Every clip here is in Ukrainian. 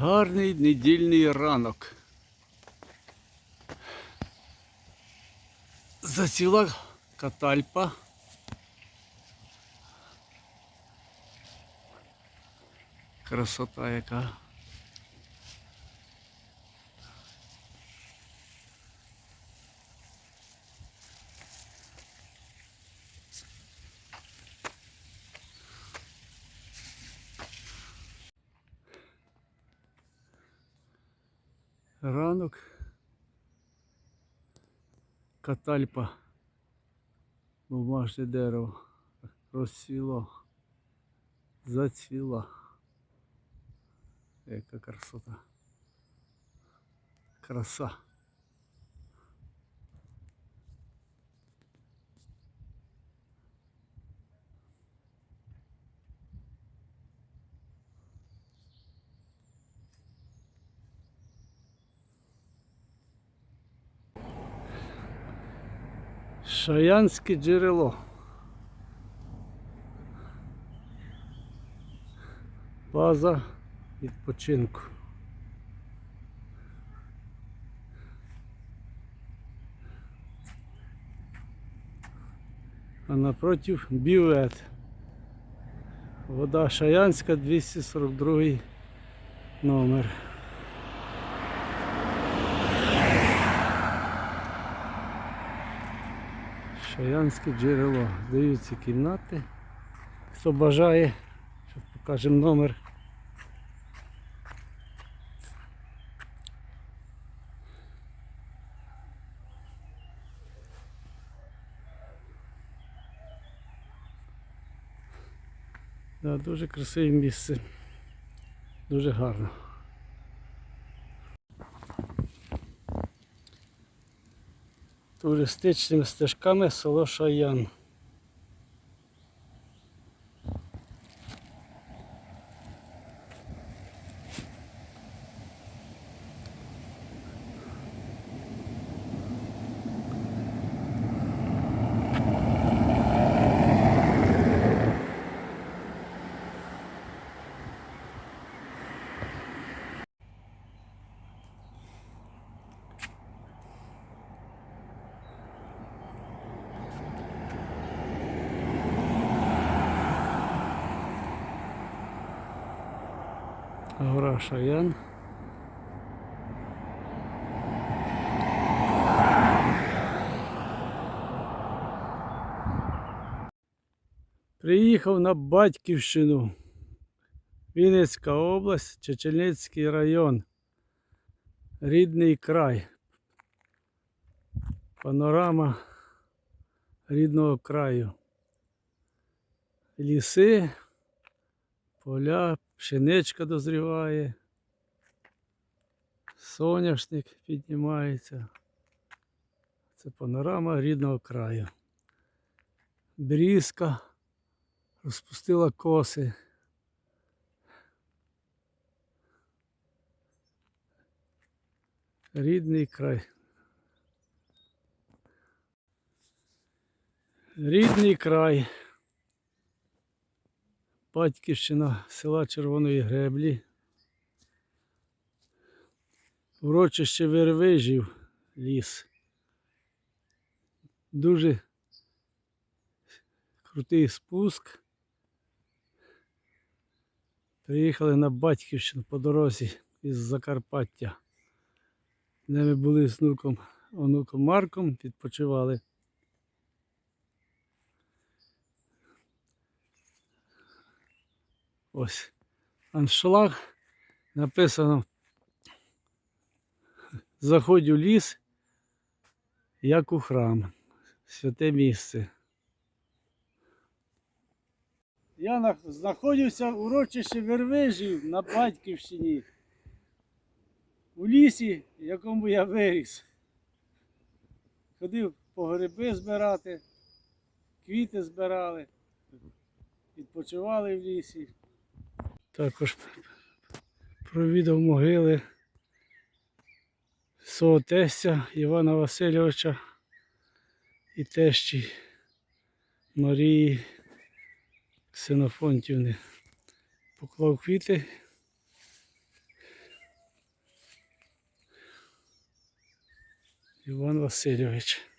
Гарний недільний ранок. Заціла катальпа. Красота яка. Ранок. Катальпа. Бумажне дерево. Розцвіло. Зацвіло. Яка красота. Краса. Шаянське джерело. База відпочинку. А напротив бювет. Вода Шаянська 242 номер. Шаянське джерело. Здаються кімнати. Хто бажає, зараз покажемо номер. Да, дуже красиве місце. Дуже гарно. Туристичними стежками село Шаян. Гора Шаян. Приїхав на Батьківщину. Вінницька область, Чечельницький район. Рідний край. Панорама рідного краю. Ліси, поля, пшеничка дозріває, соняшник піднімається. Це панорама рідного краю. Брізка розпустила коси. Рідний край. Рідний край. Батьківщина села Червоної Греблі. Урочище Вервижів ліс. Дуже крутий спуск. Приїхали на Батьківщину по дорозі із Закарпаття. Де ми були з внуком, онуком Марком, відпочивали. Ось аншлаг написано Заходь у ліс, як у храм. Святе місце. Я на- знаходжуся в урочищі Вервижів на Батьківщині. У лісі, в якому я виріс. Ходив по гриби збирати, квіти збирали, відпочивали в лісі. Також провідав могили свого тестя Івана Васильовича і тещі Марії Ксенофонтівни. Поклав квіти. Іван Васильович.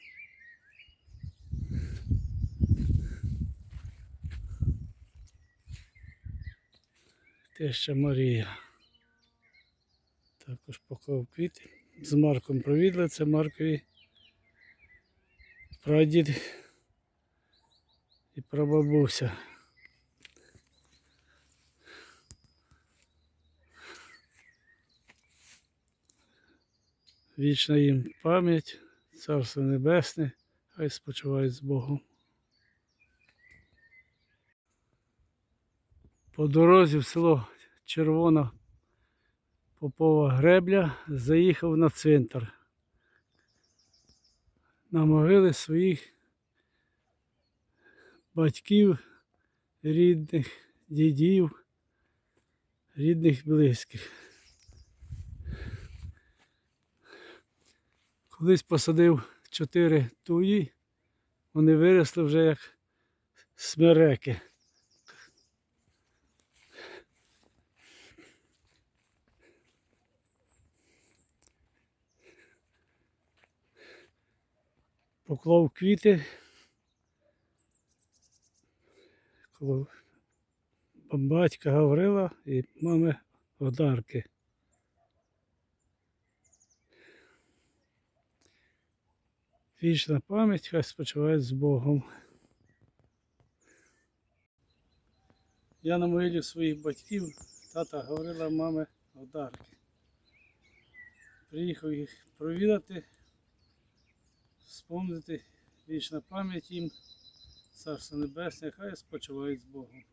Теща Марія. Також поклав квіти. З Марком провідали, це Маркові прадід і прабабуся. Вічна їм пам'ять, царство небесне, хай спочивають з Богом. По дорозі в село Червона Попова Гребля заїхав на цвинтар. На могили своїх батьків, рідних, дідів, рідних близьких. Колись посадив чотири туї, вони виросли вже як смереки. Поклав квіти. Коло батька Гаврила і мами Одарки. Вічна пам'ять, хай спочиває з Богом. Я на могилі своїх батьків, тата говорила мами Одарки. Приїхав їх провідати, спомнити вічна пам'ять їм, Царство Небесне, хай спочивають з Богом.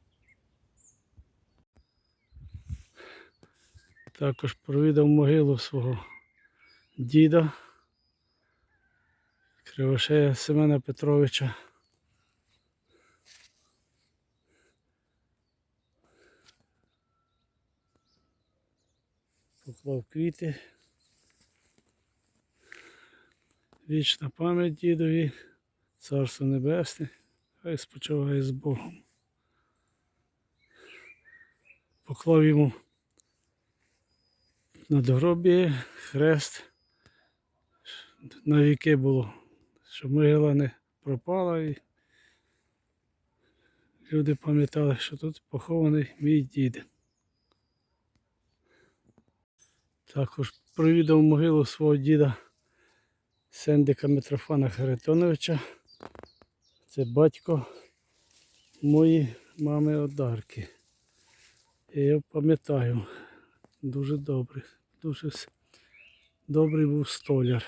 Також провідав могилу свого діда. Кривошея Семена Петровича. Поклав квіти. Вічна пам'ять дідові, Царство Небесне, хай спочиває з Богом. Поклав йому надгробіє хрест на віки було, щоб могила не пропала і люди пам'ятали, що тут похований мій дід. Також провідав могилу свого діда Сендика Митрофана Харитоновича. Це батько моєї мами Одарки. Я його пам'ятаю. Дуже добрий, дуже добрий був столяр.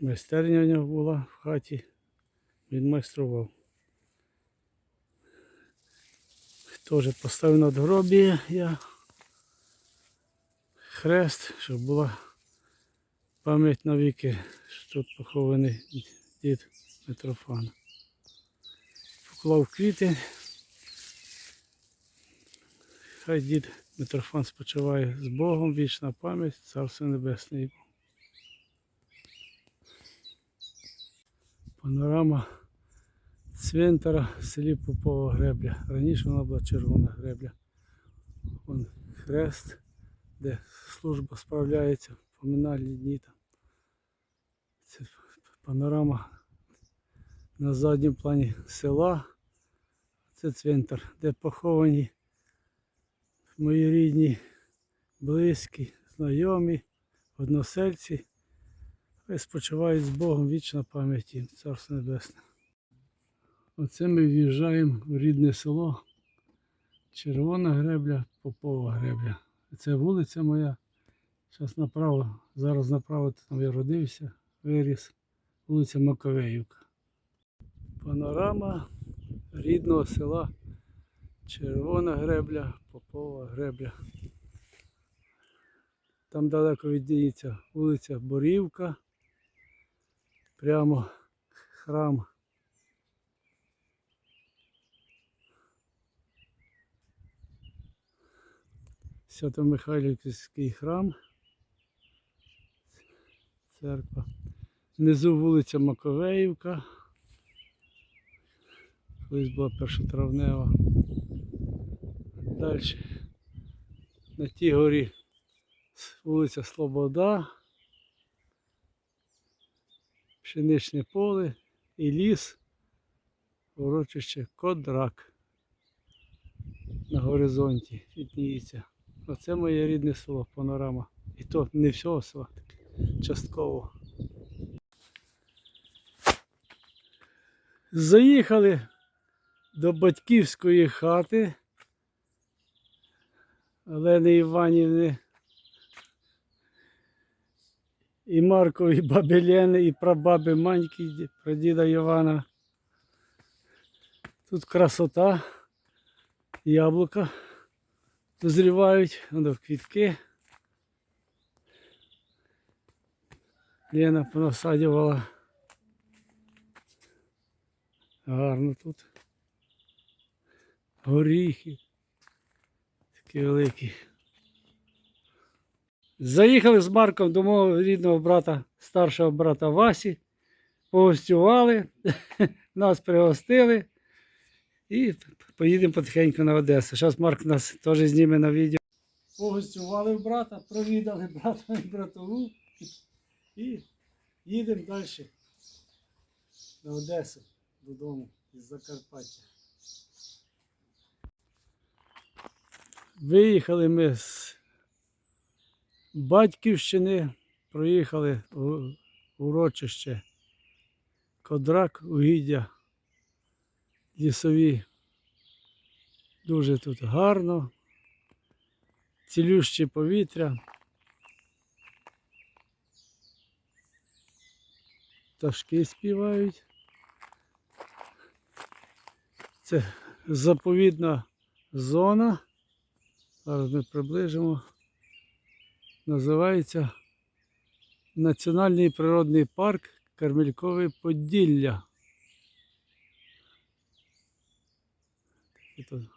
Майстерня в нього була в хаті. Він майстрував. Теж поставив надгробіє я хрест, щоб була пам'ять навіки, що тут похований дід Митрофан. Поклав квіти. Хай дід Митрофан спочиває з Богом, вічна пам'ять, царство небесне. Панорама цвинтара в селі Попова Гребля. Раніше вона була червона гребля. Вон хрест, де служба справляється в поминальні дні. Там. Це панорама на задньому плані села. Це цвинтар, де поховані мої рідні, близькі, знайомі, односельці. Хай спочивають з Богом вічна пам'ять їм, Царство Небесне. Оце ми в'їжджаємо в рідне село. Червона гребля, Попова гребля. Це вулиця моя. Зараз направо, зараз направо там я родився, виріс. Вулиця Маковеївка. Панорама рідного села. Червона гребля, Попова гребля. Там далеко віддіється вулиця Борівка. Прямо храм. Свято-Михайлівський храм. Церква. Внизу вулиця Маковеївка. Колись була першотравнева. Далі. На тій горі вулиця Слобода. пшеничне поле і ліс, урочище Кодрак. На горизонті відніється. Оце моє рідне село, панорама. І то не всього села, частково. Заїхали до батьківської хати Олени Іванівни і Маркові баби Лени, і прабаби Маньки, прадіда Івана. Тут красота, яблука дозрівають, воно квітки. Лена понасадювала. Гарно тут. Горіхи. Такі великі. Заїхали з Марком до мого рідного брата, старшого брата Васі. Погостювали, нас пригостили. І поїдемо потихеньку на Одесу. Зараз Марк нас теж зніме на відео. Погостювали в брата, провідали брата і братову. І їдемо далі на Одесу додому із Закарпаття. Виїхали ми з Батьківщини, проїхали у урочище Кодрак, угіддя лісові. Дуже тут гарно, цілюще повітря. Пташки співають. Це заповідна зона. Зараз ми приближимо. Називається Національний природний парк Кармелькове Поділля. Такий тут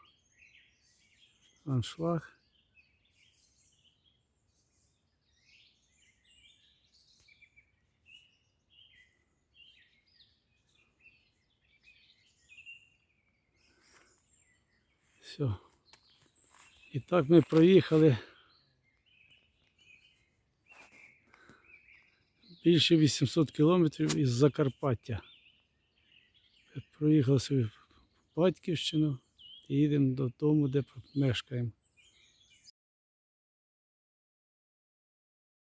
аншлаг. Все. І так ми проїхали більше 800 кілометрів із Закарпаття. Проїхали собі в Батьківщину і їдемо додому, де мешкаємо.